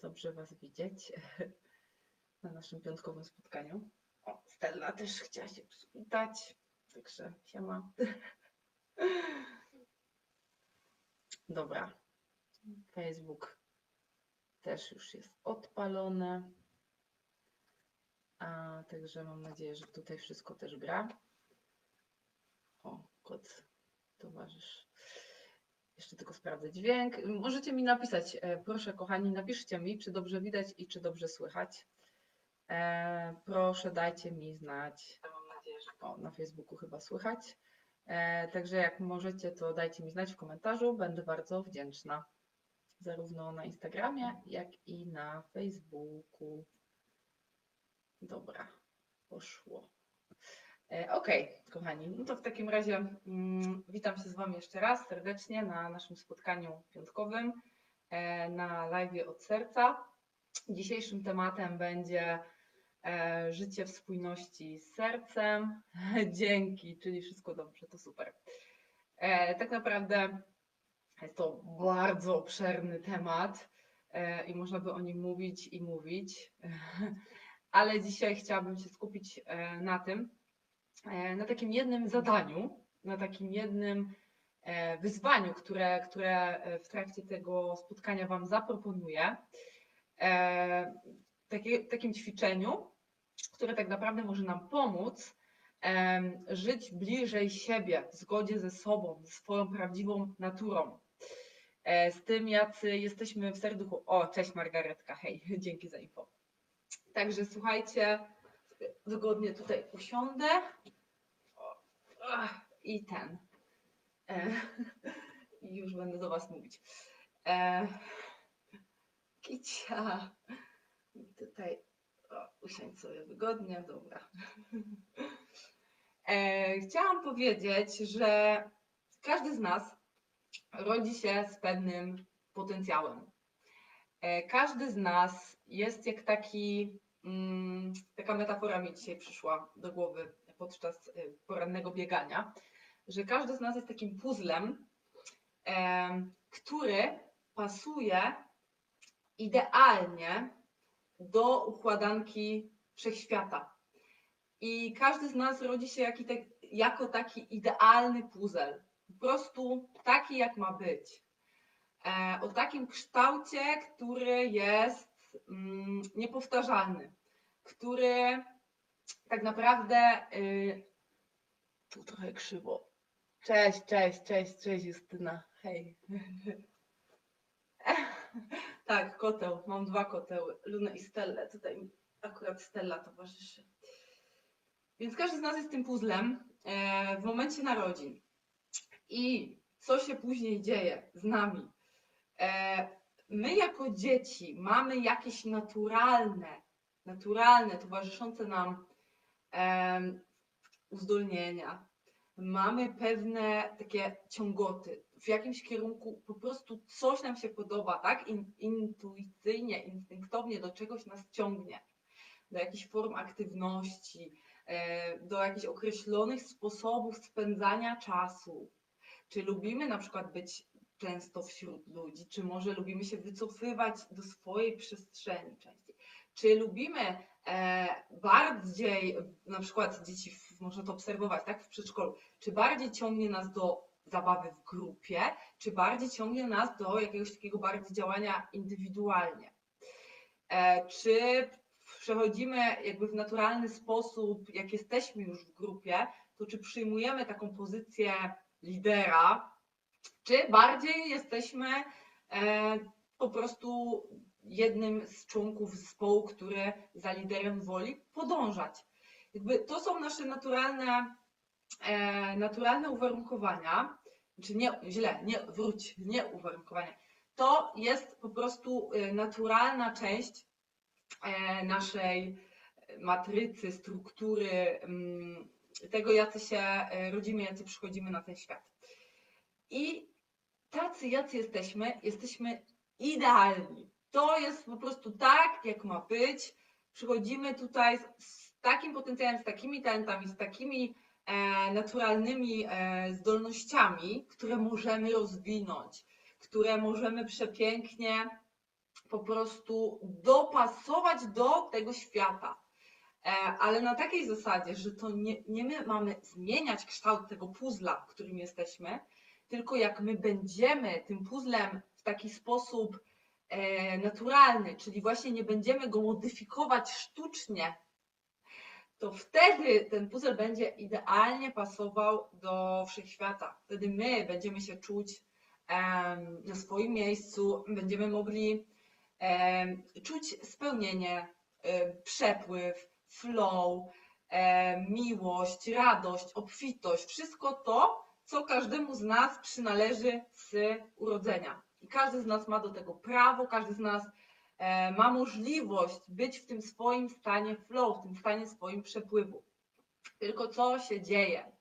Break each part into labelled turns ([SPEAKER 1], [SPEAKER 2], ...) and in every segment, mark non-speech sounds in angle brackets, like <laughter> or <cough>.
[SPEAKER 1] Dobrze Was widzieć <laughs> na naszym piątkowym spotkaniu. O, Stella też chciała się przywitać, także siema. <laughs> Dobra, Facebook też już jest odpalony. A, także mam nadzieję, że tutaj wszystko też gra. O, kot towarzysz. Jeszcze tylko sprawdzę dźwięk. Możecie mi napisać, e, proszę kochani, napiszcie mi, czy dobrze widać i czy dobrze słychać. E, proszę dajcie mi znać. Mam nadzieję, że o, na Facebooku chyba słychać. E, także jak możecie, to dajcie mi znać w komentarzu. Będę bardzo wdzięczna. Zarówno na Instagramie, jak i na Facebooku. Dobra, poszło. E, Okej, kochani, no to w takim razie mm, witam się z Wami jeszcze raz serdecznie na naszym spotkaniu piątkowym e, na live od serca. Dzisiejszym tematem będzie e, życie w spójności z sercem. <laughs> Dzięki, czyli wszystko dobrze, to super. E, tak naprawdę jest to bardzo obszerny temat e, i można by o nim mówić i mówić, <laughs> ale dzisiaj chciałabym się skupić e, na tym, na takim jednym zadaniu, na takim jednym e, wyzwaniu, które, które e, w trakcie tego spotkania Wam zaproponuję. E, Takie, takim ćwiczeniu, które tak naprawdę może nam pomóc żyć bliżej siebie, w zgodzie ze sobą, ze swoją prawdziwą naturą. E, Z tym, jacy jesteśmy w serduchu. O, cześć Margaretka, hej, <laughs> dzięki za info. Także słuchajcie, wygodnie tutaj usiądę. I ten. E, <laughs> już będę do Was mówić. E, Kicia. Tutaj o, usiądź sobie wygodnie, dobra. E, chciałam powiedzieć, że każdy z nas rodzi się z pewnym potencjałem. E, Każdy z nas jest jak taki, taka metafora mi dzisiaj przyszła do głowy podczas e, porannego biegania, że każdy z nas jest takim puzzlem, em, który pasuje idealnie do układanki wszechświata. I każdy z nas rodzi się tak, jako taki idealny puzzle. Po prostu taki, jak ma być. E, o takim kształcie, który jest mm, niepowtarzalny, który tak naprawdę. Y, tu trochę krzywo. Cześć, cześć, cześć, cześć Justyna. Hej. <laughs> tak, koteł. Mam dwa koteły. Lunę i Stellę. Tutaj mi akurat Stella towarzyszy. Więc każdy z nas jest tym puzzlem e, w momencie narodzin. I co się później dzieje z nami? My jako dzieci mamy jakieś naturalne, naturalne, towarzyszące nam uzdolnienia. Mamy pewne takie ciągoty. W jakimś kierunku po prostu coś nam się podoba, tak? In, intuicyjnie, instynktownie do czegoś nas ciągnie. Do jakichś form aktywności, e, do jakichś określonych sposobów spędzania czasu. Czy lubimy na przykład być często wśród ludzi, czy może lubimy się wycofywać do swojej przestrzeni częściej, czy lubimy e, bardziej, na przykład dzieci, można to obserwować, tak, w przedszkolu, czy bardziej ciągnie nas do zabawy w grupie, czy bardziej ciągnie nas do jakiegoś takiego bardziej działania indywidualnie. E, czy przechodzimy jakby w naturalny sposób, jak jesteśmy już w grupie, to czy przyjmujemy taką pozycję lidera, czy bardziej jesteśmy e, po prostu jednym z członków zespołu, który za liderem woli podążać. Jakby to są nasze naturalne, e, naturalne uwarunkowania, czy nie, źle, nie, wróć, nie uwarunkowania. To jest po prostu e, naturalna część naszej matrycy, struktury, mm, tego, jacy się rodzimy, jacy przychodzimy na ten świat. I tacy, jacy jesteśmy, jesteśmy idealni. To jest po prostu tak, jak ma być. Przychodzimy tutaj z, z takim potencjałem, z takimi talentami, z takimi e, naturalnymi e, zdolnościami, które możemy rozwinąć, które możemy przepięknie po prostu dopasować do tego świata. E, ale na takiej zasadzie, że to nie, nie my mamy zmieniać kształt tego puzla, w którym jesteśmy, tylko jak my będziemy tym puzzlem w taki sposób e, naturalny, czyli właśnie nie będziemy go modyfikować sztucznie, to wtedy ten puzzle będzie idealnie pasował do wszechświata. Wtedy my będziemy się czuć na swoim miejscu, będziemy mogli czuć spełnienie, em, przepływ, flow, em, miłość, radość, obfitość, wszystko to, co każdemu z nas przynależy z urodzenia. I każdy z nas ma do tego prawo, każdy z nas e, ma możliwość być w tym swoim stanie flow, w tym stanie swoim przepływu. Tylko co się dzieje?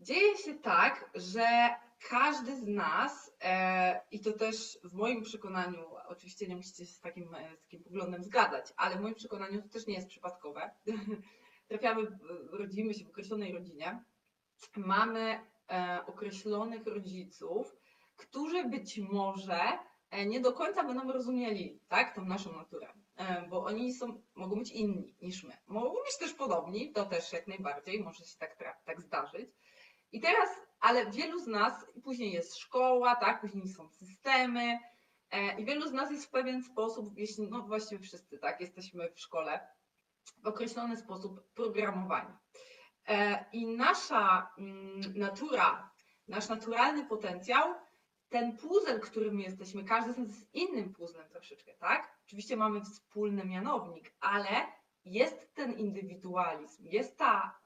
[SPEAKER 1] Dzieje się tak, że każdy z nas, e, i to też w moim przekonaniu, oczywiście nie musicie się z takim, e, z takim poglądem zgadzać, ale w moim przekonaniu to też nie jest przypadkowe. <laughs> Trafiamy, rodzimy się w określonej rodzinie, mamy e, określonych rodziców, którzy być może e, nie do końca będą rozumieli tak, tą naszą naturę, e, bo oni są, mogą być inni niż my. Mogą być też podobni, to też jak najbardziej, może się tak, tak zdarzyć. I teraz, ale wielu z nas, później jest szkoła, tak, później są systemy, i wielu z nas jest w pewien sposób, jeśli, no właściwie wszyscy, tak, jesteśmy w szkole, w określony sposób programowani. E, I nasza mm, natura, nasz naturalny potencjał, ten puzzle, którym jesteśmy, każdy z nas jest innym puzzlem troszeczkę, tak? Oczywiście mamy wspólny mianownik, ale jest ten indywidualizm, jest ta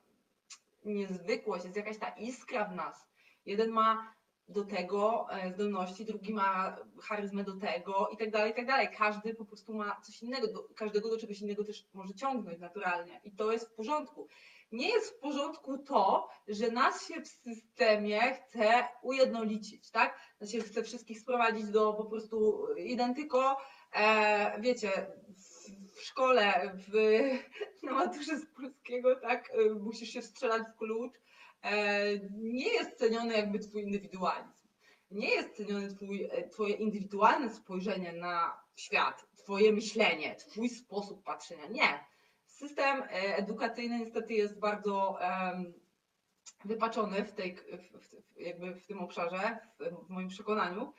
[SPEAKER 1] niezwykłość, jest jakaś ta iskra w nas. Jeden ma do tego e, zdolności, drugi ma charyzmę do tego i tak dalej, i tak dalej. Każdy po prostu ma coś innego, każdego do czegoś innego też może ciągnąć naturalnie i to jest w porządku. Nie jest w porządku to, że nas się w systemie chce ujednolicić, tak? Nas się chce wszystkich sprowadzić do po prostu identyko, e, wiecie, w, szkole, w, na maturze z polskiego, tak, e, musisz się strzelać w klucz, e, nie jest ceniony jakby twój indywidualizm. Nie jest ceniony twój, e, twoje indywidualne spojrzenie na świat, twoje myślenie, twój sposób patrzenia. Nie. System e, edukacyjny niestety jest bardzo wypaczony w, tej, w, jakby w tym obszarze, w, w moim przekonaniu.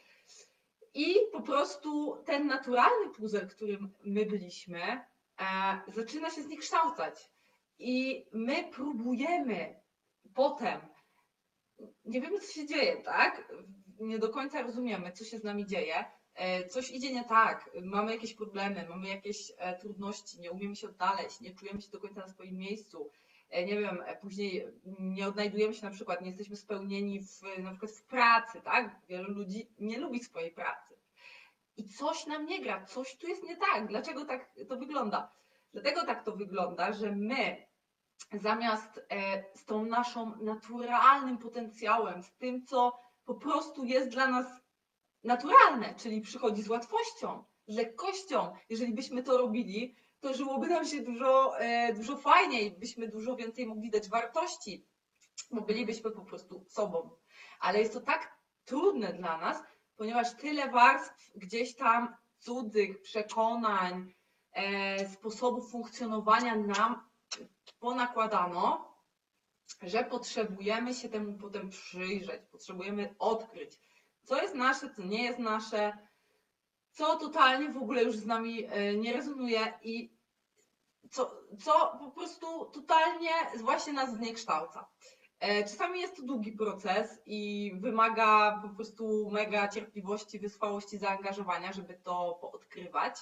[SPEAKER 1] I po prostu ten naturalny puzzle, którym my byliśmy, e, zaczyna się zniekształcać. I my próbujemy potem, nie wiemy co się dzieje, tak? Nie do końca rozumiemy, co się z nami dzieje. E, Coś idzie nie tak, mamy jakieś problemy, mamy jakieś e, trudności, nie umiemy się odnaleźć, nie czujemy się do końca na swoim miejscu. E, Nie wiem, później nie odnajdujemy się na przykład, nie jesteśmy spełnieni w, na przykład w pracy, tak? Wielu ludzi nie lubi swojej pracy. I coś nam nie gra, coś tu jest nie tak. Dlaczego tak to wygląda? Dlatego tak to wygląda, że my zamiast z tą naszą naturalnym potencjałem, z tym, co po prostu jest dla nas naturalne, czyli przychodzi z łatwością, z lekkością. Jeżeli byśmy to robili, to żyłoby nam się dużo, e, dużo fajniej, byśmy dużo więcej mogli dać wartości, bo bylibyśmy po prostu sobą. Ale jest to tak trudne dla nas, ponieważ tyle warstw gdzieś tam cudzych przekonań, e, sposobów funkcjonowania nam ponakładano, że potrzebujemy się temu potem przyjrzeć, potrzebujemy odkryć, co jest nasze, co nie jest nasze, co totalnie w ogóle już z nami e, nie rezonuje i co, co po prostu totalnie właśnie nas zniekształca. E, Czasami jest to długi proces i wymaga po prostu mega cierpliwości, wytrwałości, zaangażowania, żeby to poodkrywać.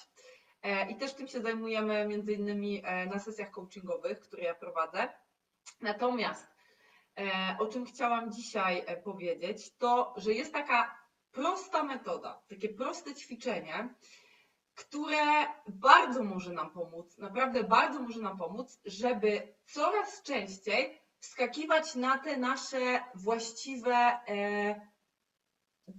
[SPEAKER 1] E, I też tym się zajmujemy między innymi na sesjach coachingowych, które ja prowadzę. Natomiast o czym chciałam dzisiaj e, powiedzieć, to że jest taka prosta metoda, takie proste ćwiczenie, które bardzo może nam pomóc, naprawdę bardzo może nam pomóc, żeby coraz częściej wskakiwać na te nasze właściwe e,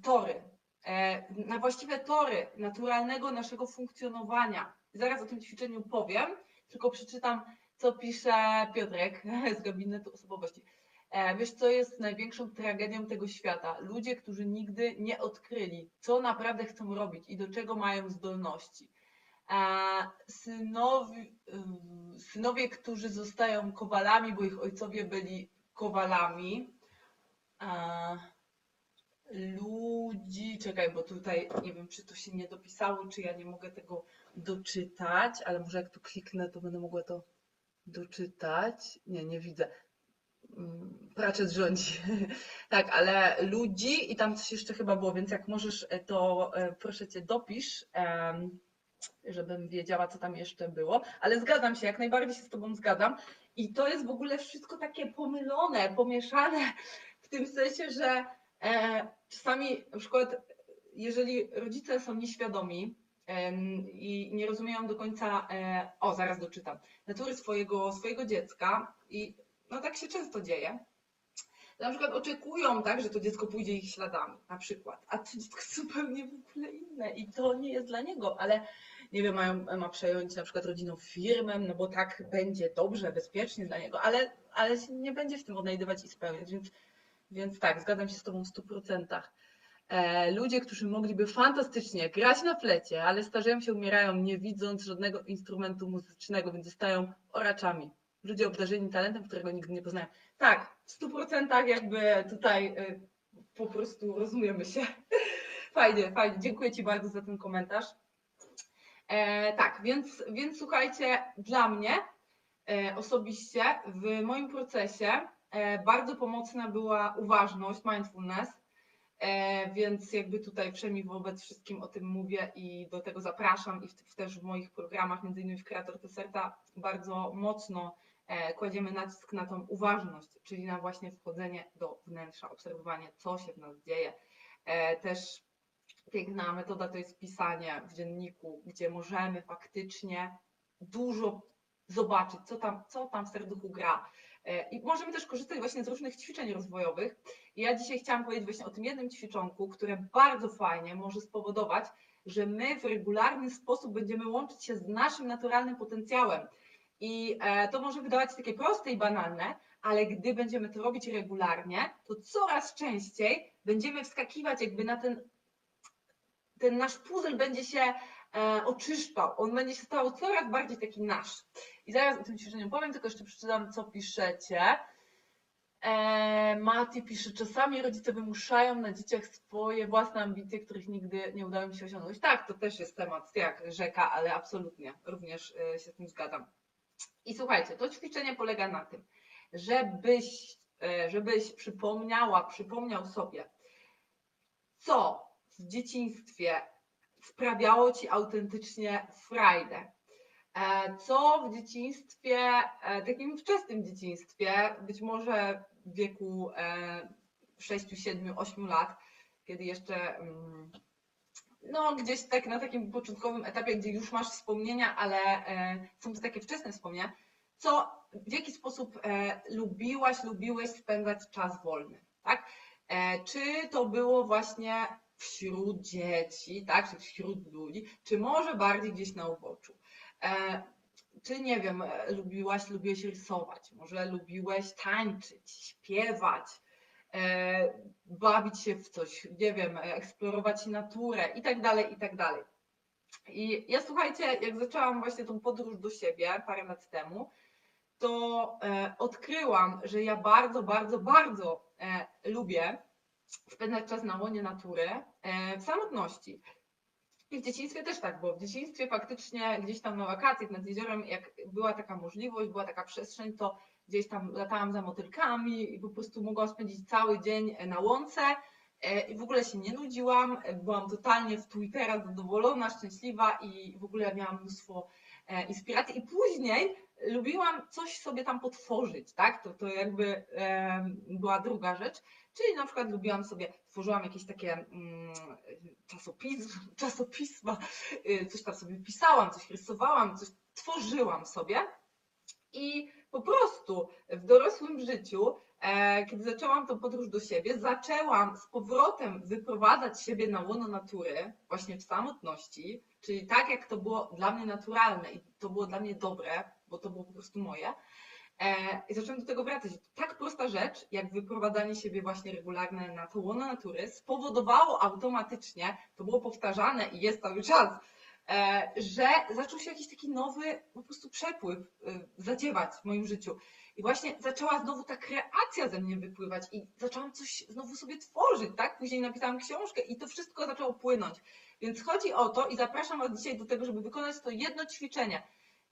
[SPEAKER 1] tory, e, na właściwe tory naturalnego naszego funkcjonowania. Zaraz o tym ćwiczeniu powiem, tylko przeczytam, co pisze Piotrek <laughs> z gabinetu osobowości.
[SPEAKER 2] E, wiesz, co jest największą tragedią tego świata? Ludzie, którzy nigdy nie odkryli, co naprawdę chcą robić i do czego mają zdolności. E, synowi, ym, synowie, którzy zostają kowalami, bo ich ojcowie byli kowalami. E, ludzi, czekaj, bo tutaj nie wiem, czy to się nie dopisało, czy ja nie mogę tego doczytać, ale może jak tu kliknę, to będę mogła to doczytać. Nie, nie widzę. Pratchett rządzi. <laughs> Tak, ale ludzi i tam coś jeszcze chyba było, więc jak możesz, e, to e, proszę cię dopisz, żebym wiedziała, co tam jeszcze było. Ale zgadzam się, jak najbardziej się z tobą zgadzam. I to jest w ogóle wszystko takie pomylone, pomieszane w tym sensie, że e, czasami na przykład, jeżeli rodzice są nieświadomi i nie rozumieją do końca, o zaraz doczytam, natury swojego, swojego dziecka i no tak się często dzieje, na przykład oczekują, tak, że to dziecko pójdzie ich śladami, na przykład, a to dziecko zupełnie w ogóle inne i to nie jest dla niego, ale nie wiem, mają, ma przejąć na przykład rodziną firmę, no bo tak będzie dobrze, bezpiecznie dla niego, ale, ale się nie będzie w tym odnajdywać i spełniać, więc, więc tak, zgadzam się z Tobą w 100%. E, ludzie, którzy mogliby fantastycznie grać na flecie, ale starzeją się, umierają nie widząc żadnego instrumentu muzycznego, więc zostają oraczami. Ludzie obdarzeni talentem, którego nigdy nie poznają. Tak, w 100% jakby tutaj y, po prostu rozumiemy się. <laughs> Fajnie, fajnie. Dziękuję Ci bardzo za ten komentarz. E, tak, więc, więc słuchajcie, dla mnie e, osobiście w moim procesie e, bardzo pomocna była uważność, mindfulness, e, więc jakby tutaj przynajmniej wobec wszystkim o tym mówię i do tego zapraszam i w, w też w moich programach, między innymi w Kreator Deserta, bardzo mocno kładziemy nacisk na tą uważność, czyli na właśnie wchodzenie do wnętrza, obserwowanie, co się w nas dzieje. E, Też piękna metoda to jest pisanie w dzienniku, gdzie możemy faktycznie dużo zobaczyć, co tam, co tam w serduchu gra. E, I możemy też korzystać właśnie z różnych ćwiczeń rozwojowych. Ja dzisiaj chciałam powiedzieć właśnie o tym jednym ćwiczonku, które bardzo fajnie może spowodować, że my w regularny sposób będziemy łączyć się z naszym naturalnym potencjałem. I e, to może wydawać się takie proste i banalne, ale gdy będziemy to robić regularnie, to coraz częściej będziemy wskakiwać jakby na ten, ten nasz puzzle będzie się e, oczyszczał, on będzie się stał coraz bardziej taki nasz. I zaraz o tym ćwiczeniu powiem, tylko jeszcze przeczytam, co piszecie. E, Mati pisze, czasami rodzice wymuszają na dzieciach swoje własne ambicje, których nigdy nie udało mi się osiągnąć. Tak, to też jest temat jak rzeka, ale absolutnie również się z tym zgadzam. I słuchajcie, to ćwiczenie polega na tym, żebyś, e, żebyś przypomniała, przypomniał sobie, co w dzieciństwie sprawiało ci autentycznie frajdę. E, Co w dzieciństwie, e, takim wczesnym dzieciństwie, być może w wieku 6, 7, 8 lat, kiedy jeszcze mm, no gdzieś tak na takim początkowym etapie, gdzie już masz wspomnienia, ale e, są to takie wczesne wspomnienia, co w jaki sposób e, lubiłaś, lubiłeś spędzać czas wolny, tak? E, Czy to było właśnie wśród dzieci, tak, czy wśród ludzi, czy może bardziej gdzieś na uboczu? Czy nie wiem, lubiłaś, lubiłeś rysować, może lubiłeś tańczyć, śpiewać, bawić się w coś, nie wiem, e, eksplorować naturę i tak dalej, i tak dalej. I ja słuchajcie, jak zaczęłam właśnie tą podróż do siebie parę lat temu, to e, odkryłam, że ja bardzo, bardzo, bardzo e, lubię spędzać czas na łonie natury e, w samotności. I w dzieciństwie też tak było. W dzieciństwie faktycznie gdzieś tam na wakacjach nad jeziorem, jak była taka możliwość, była taka przestrzeń, to gdzieś tam latałam za motylkami i po prostu mogłam spędzić cały dzień na łące e, i w ogóle się nie nudziłam. Byłam totalnie w Twittera zadowolona, szczęśliwa i w ogóle miałam mnóstwo e, inspiracji. I później lubiłam coś sobie tam potworzyć, tak? To, to jakby była druga rzecz. Czyli na przykład lubiłam sobie, tworzyłam jakieś takie mm, czasopis, <laughs> czasopisma, y, coś tam sobie pisałam, coś rysowałam, coś tworzyłam sobie. I po prostu w dorosłym życiu, e, kiedy zaczęłam tą podróż do siebie, zaczęłam z powrotem wyprowadzać siebie na łono natury, właśnie w samotności, czyli tak jak to było dla mnie naturalne i to było dla mnie dobre, bo to było po prostu moje.
[SPEAKER 1] E, I zacząłem do tego wracać. Tak prosta rzecz, jak wyprowadzanie siebie właśnie regularne na to łono natury, spowodowało automatycznie, to było powtarzane i jest cały czas, że zaczął się jakiś taki nowy po prostu przepływ e, zadziewać w moim życiu. I właśnie zaczęła znowu ta kreacja ze mnie wypływać i zaczęłam coś znowu sobie tworzyć, tak? Później napisałam książkę i to wszystko zaczęło płynąć. Więc chodzi o to i zapraszam Was dzisiaj do tego, żeby wykonać to jedno ćwiczenie.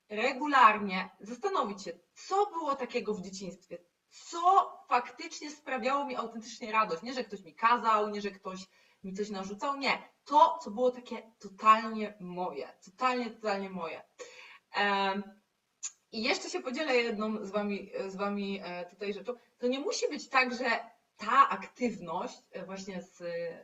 [SPEAKER 1] Regularnie zastanowić się, co było takiego w dzieciństwie, co faktycznie sprawiało mi autentycznie radość. Nie, że ktoś mi kazał, nie, że ktoś mi coś narzucał, nie. To, co było takie totalnie moje, totalnie, totalnie moje. I jeszcze się podzielę jedną z wami, z wami e, tutaj rzeczą. To nie musi być tak, że ta aktywność e, właśnie z,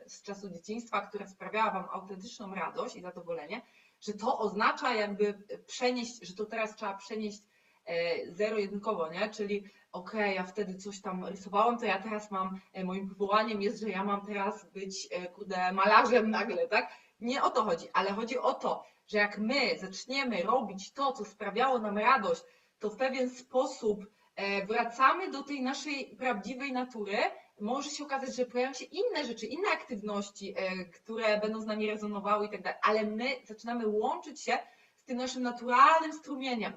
[SPEAKER 1] z czasu dzieciństwa, która sprawiała wam autentyczną radość i zadowolenie, że to oznacza jakby przenieść, że to teraz trzeba przenieść e, zero-jedynkowo, nie? Czyli okej, ja wtedy coś tam rysowałam, to ja teraz mam, e, moim powołaniem jest, że ja mam teraz być, e, kurde, malarzem nagle, tak? Nie o to chodzi, ale chodzi o to, że jak my zaczniemy robić to, co sprawiało nam radość, to w pewien sposób e, wracamy do tej naszej prawdziwej natury, może się okazać, że pojawią się inne rzeczy, inne aktywności, które będą z nami rezonowały i tak dalej, ale my zaczynamy łączyć się z tym naszym naturalnym strumieniem.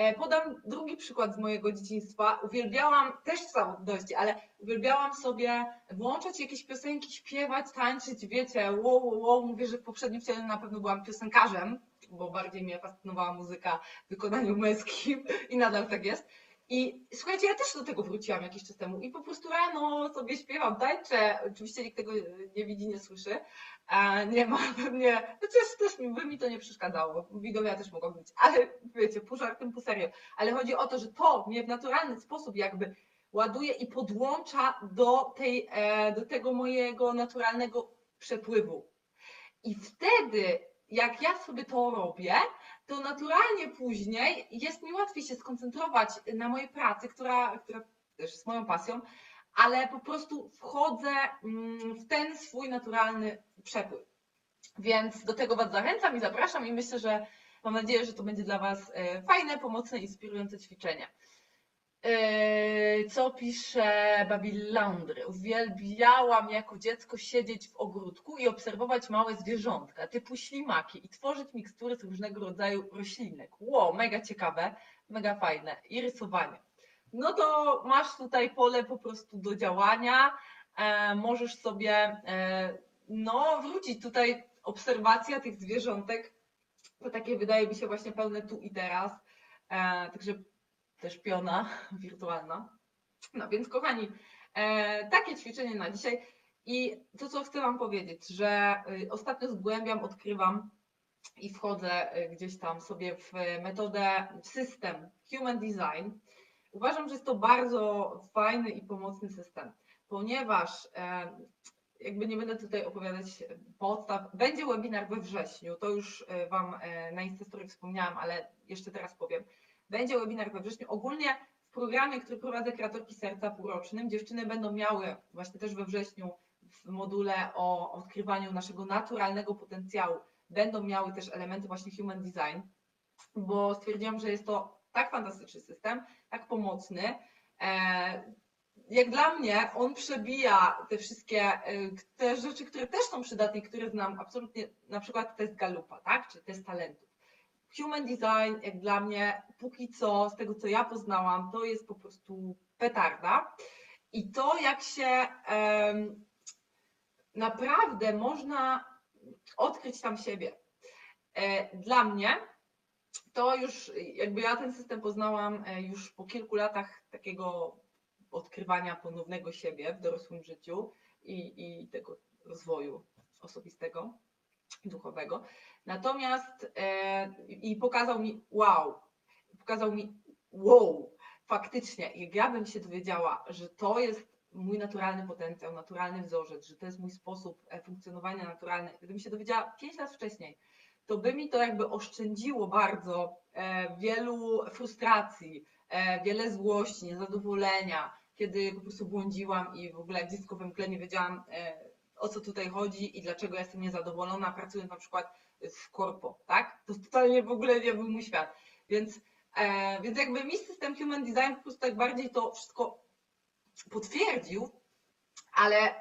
[SPEAKER 1] E, Podam drugi przykład z mojego dzieciństwa. Uwielbiałam, też w samotności, ale uwielbiałam sobie włączać jakieś piosenki, śpiewać, tańczyć, wiecie, wow, wow. Mówię, że w poprzednim wcielu na pewno byłam piosenkarzem, bo bardziej mnie fascynowała muzyka w wykonaniu męskim i nadal tak jest. I słuchajcie, ja też do tego wróciłam jakiś czas temu i po prostu rano sobie śpiewam, tańczę. Oczywiście nikt tego nie widzi, nie słyszy. Nie ma <laughs> pewnie, chociaż też mi, by mi to nie przeszkadzało. Widowie też mogą być, ale wiecie, pół żartem, pół serio. Ale chodzi o to, że to mnie w naturalny sposób jakby ładuje i podłącza do, tej, e, do tego mojego naturalnego przepływu. I wtedy, jak ja sobie to robię, to naturalnie później jest mi łatwiej się skoncentrować na mojej pracy, która, która też jest moją pasją, ale po prostu wchodzę mm, w ten swój naturalny przepływ. Więc do tego Was zachęcam i zapraszam i myślę, że mam nadzieję, że to będzie dla Was e, fajne, pomocne, inspirujące ćwiczenie. E, Co pisze Babil? Uwielbiałam jako dziecko siedzieć w ogródku i obserwować małe zwierzątka typu ślimaki i tworzyć mikstury z różnego rodzaju roślinek. Wow, mega ciekawe, mega fajne. I rysowanie. No to masz tutaj pole po prostu do działania. E, możesz sobie e, no, wrócić tutaj obserwacja tych zwierzątek. To takie wydaje mi się właśnie pełne tu i teraz. E, także też piona <laughs> wirtualna. No więc kochani, e, takie ćwiczenie na dzisiaj. I to, co chcę Wam powiedzieć, że y, ostatnio zgłębiam, odkrywam i wchodzę y, gdzieś tam sobie w metodę, w system Human Design. Uważam, że jest to bardzo fajny i pomocny system, ponieważ e, jakby nie będę tutaj opowiadać podstaw. Będzie webinar we wrześniu, to już e, Wam na Instastory wspomniałam, ale jeszcze teraz powiem. Będzie webinar we wrześniu. Ogólnie w programie, który prowadzę Kreatorki Serca półrocznym, dziewczyny będą miały właśnie też we wrześniu w module o odkrywaniu naszego naturalnego potencjału, będą miały też elementy właśnie Human Design, bo stwierdziłam, że jest to tak fantastyczny system, tak pomocny. E, jak dla mnie on przebija te wszystkie e, te rzeczy, które też są przydatne które znam absolutnie, na przykład test Galupa, tak, czy test talentów. Human design, jak dla mnie, póki co, z tego co ja poznałam, to jest po prostu petarda. I to, jak się em, naprawdę można odkryć tam siebie. E, Dla mnie to już, jakby ja ten system poznałam e, już po kilku latach takiego odkrywania ponownego siebie w dorosłym życiu i, i tego rozwoju osobistego, duchowego. Natomiast e, i pokazał mi wow, pokazał mi wow, faktycznie, jak ja bym się dowiedziała, że to jest mój naturalny potencjał, naturalny wzorzec, że to jest mój sposób e, funkcjonowania naturalny, gdybym się dowiedziała 5 lat wcześniej, to by mi to jakby oszczędziło bardzo e, wielu frustracji, e, wiele złości, niezadowolenia, kiedy po prostu błądziłam i w ogóle jak dziecko we mgle nie wiedziałam e, o co tutaj chodzi i dlaczego jestem niezadowolona, pracując na przykład w korpo, tak? To totalnie w ogóle nie był mój świat. Więc E, więc jakby mi system Human Design po prostu tak bardziej to wszystko potwierdził, ale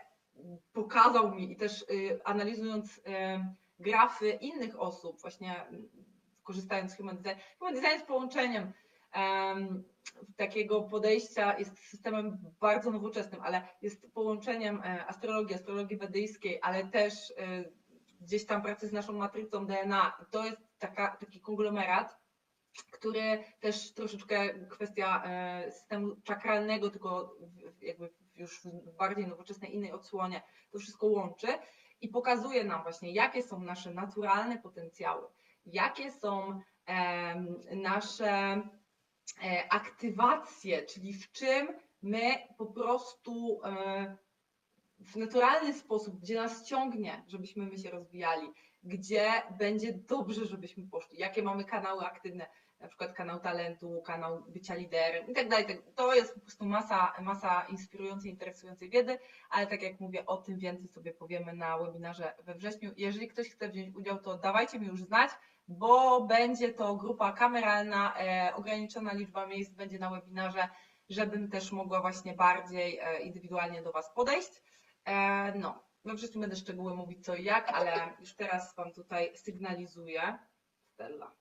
[SPEAKER 1] pokazał mi i też y, analizując y, grafy innych osób, właśnie korzystając z Human Design. Human Design jest połączeniem em, takiego podejścia, jest systemem bardzo nowoczesnym, ale jest połączeniem e, astrologii, astrologii wedyjskiej, ale też e, gdzieś tam pracy z naszą matrycą DNA. To jest taka, taki konglomerat, który też troszeczkę kwestia e, systemu czakralnego, tylko jakby już w bardziej nowoczesnej innej odsłonie to wszystko łączy i pokazuje nam właśnie, jakie są nasze naturalne potencjały, jakie są nasze e, aktywacje, czyli w czym my po prostu e, w naturalny sposób, gdzie nas ciągnie, żebyśmy my się rozwijali, gdzie będzie dobrze, żebyśmy poszli, jakie mamy kanały aktywne, na przykład kanał talentu, kanał bycia liderem i tak dalej. tak- To jest po prostu masa, masa inspirującej, interesującej wiedzy, ale tak jak mówię, o tym więcej sobie powiemy na webinarze we wrześniu. Jeżeli ktoś chce wziąć udział, to dawajcie mi już znać, bo będzie to grupa kameralna, e, ograniczona liczba miejsc będzie na webinarze, żebym też mogła właśnie bardziej e, indywidualnie do Was podejść. E, no, we wrześniu będę szczegóły mówić co i jak, ale już teraz Wam tutaj sygnalizuję. Stella.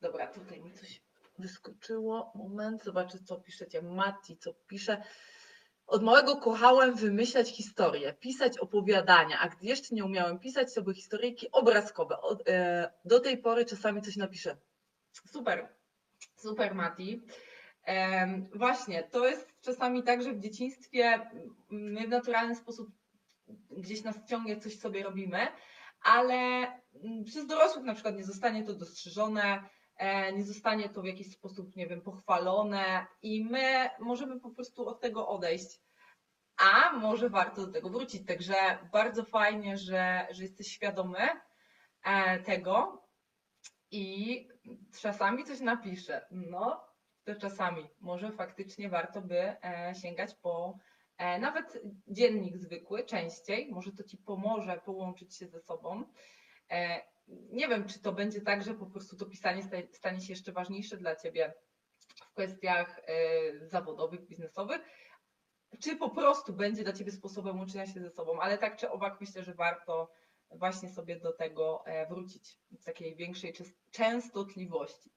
[SPEAKER 1] Dobra, tutaj mi coś
[SPEAKER 2] Wyskoczyło. Moment, zobaczę co piszecie. Mati, co pisze. Od małego kochałem wymyślać historie, pisać opowiadania, a gdy jeszcze nie umiałem pisać, to były historyjki obrazkowe. Od, e, do tej pory czasami coś napiszę.
[SPEAKER 1] Super, super Mati. Em, właśnie, to jest czasami tak, że w dzieciństwie my w naturalny sposób gdzieś nas ciągnie, coś sobie robimy, ale mm, przez dorosłych na przykład nie zostanie to dostrzeżone, e, nie zostanie to w jakiś sposób, nie wiem, pochwalone i my możemy po prostu od tego odejść. A może warto do tego wrócić. Także bardzo fajnie, że, że jesteś świadomy e, tego i czasami coś napiszę. No, to czasami może faktycznie warto by e, sięgać po e, nawet dziennik zwykły, częściej. Może to ci pomoże połączyć się ze sobą. Nie wiem, czy to będzie tak, że po prostu to pisanie sta- stanie się jeszcze ważniejsze dla ciebie w kwestiach e, zawodowych, biznesowych, czy po prostu będzie dla ciebie sposobem łączenia się ze sobą, ale tak czy owak myślę, że warto właśnie sobie do tego e, wrócić w takiej większej częstotliwości.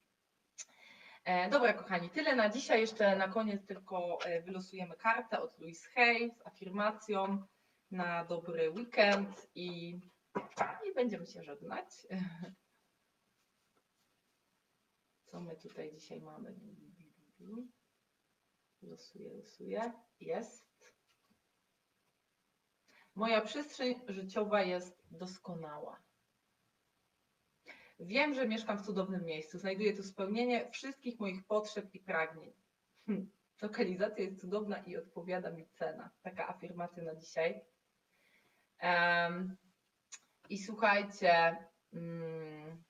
[SPEAKER 1] E, Dobra, kochani, tyle na dzisiaj. Jeszcze na koniec tylko wylosujemy kartę od Louise Hay z afirmacją na dobry weekend i, i będziemy się żegnać. <laughs> Co my tutaj dzisiaj mamy? Losuję, losuję. Jest. Moja przestrzeń życiowa jest doskonała. Wiem, że mieszkam w cudownym miejscu. Znajduję tu spełnienie wszystkich moich potrzeb i pragnień. Hm. Lokalizacja jest cudowna i odpowiada mi cena. Taka afirmacja na dzisiaj. I słuchajcie, mm,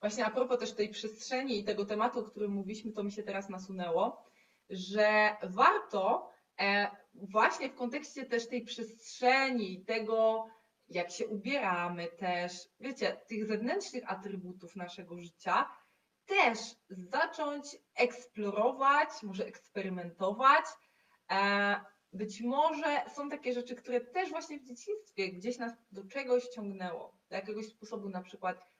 [SPEAKER 1] właśnie a propos też tej przestrzeni i tego tematu, o którym mówiliśmy, to mi się teraz nasunęło, że warto e, właśnie w kontekście też tej przestrzeni, tego, jak się ubieramy też, wiecie, tych zewnętrznych atrybutów naszego życia, też zacząć eksplorować, może eksperymentować. Być może są takie rzeczy, które też właśnie w dzieciństwie gdzieś nas do czegoś ciągnęło, do jakiegoś sposobu na przykład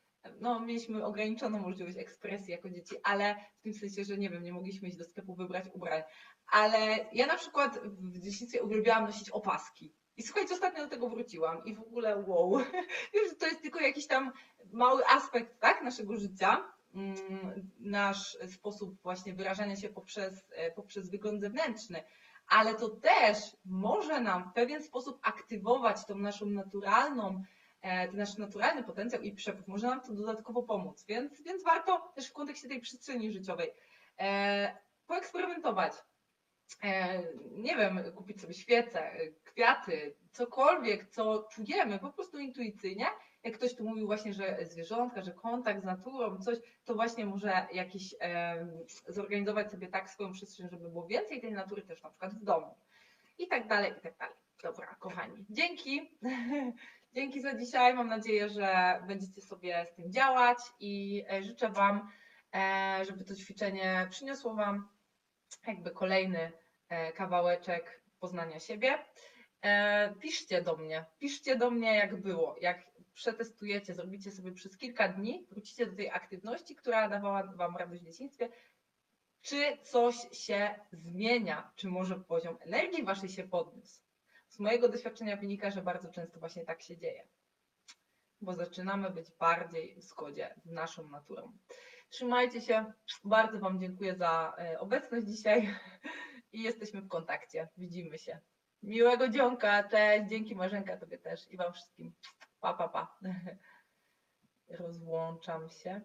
[SPEAKER 1] no, mieliśmy ograniczoną możliwość ekspresji jako dzieci, ale w tym sensie, że nie wiem, nie mogliśmy iść do sklepu wybrać ubrań. Ale ja na przykład w dzieciństwie uwielbiałam nosić opaski. I słuchajcie, ostatnio do tego wróciłam i w ogóle wow. <laughs> Że to jest tylko jakiś tam mały aspekt tak, naszego życia, mm, nasz sposób właśnie wyrażania się poprzez, e, poprzez wygląd zewnętrzny, ale to też może nam w pewien sposób aktywować tą naszą naturalną e, ten nasz naturalny potencjał i przepływ. Może nam to dodatkowo pomóc, więc, więc warto też w kontekście tej przestrzeni życiowej e, poeksperymentować. E, nie wiem, kupić sobie świece, kwiaty, cokolwiek, co czujemy po prostu intuicyjnie. Jak ktoś tu mówił właśnie, że zwierzątka, że kontakt z naturą, coś, to właśnie może jakiś zorganizować sobie tak swoją przestrzeń, żeby było więcej tej natury też na przykład w domu. I tak dalej, i tak dalej. Dobra, kochani. Dzięki. <laughs> Dzięki za dzisiaj. Mam nadzieję, że będziecie sobie z tym działać i e, życzę Wam
[SPEAKER 2] e, żeby to ćwiczenie przyniosło Wam jakby kolejny e, kawałeczek poznania siebie. Piszcie do mnie, piszcie do mnie jak było, jak przetestujecie, zrobicie sobie przez kilka dni, wrócicie do tej aktywności, która dawała Wam radość w dzieciństwie, czy coś się zmienia, czy może poziom energii Waszej się podniósł. Z mojego doświadczenia wynika, że bardzo często właśnie tak się dzieje, bo zaczynamy być bardziej w zgodzie z naszą naturą. Trzymajcie się, bardzo Wam dziękuję za e, obecność dzisiaj. I jesteśmy w kontakcie, widzimy się. Miłego dzionka, cześć, dzięki Marzenka Tobie też. I Wam wszystkim. Pa, pa, pa. <laughs> Rozłączam się.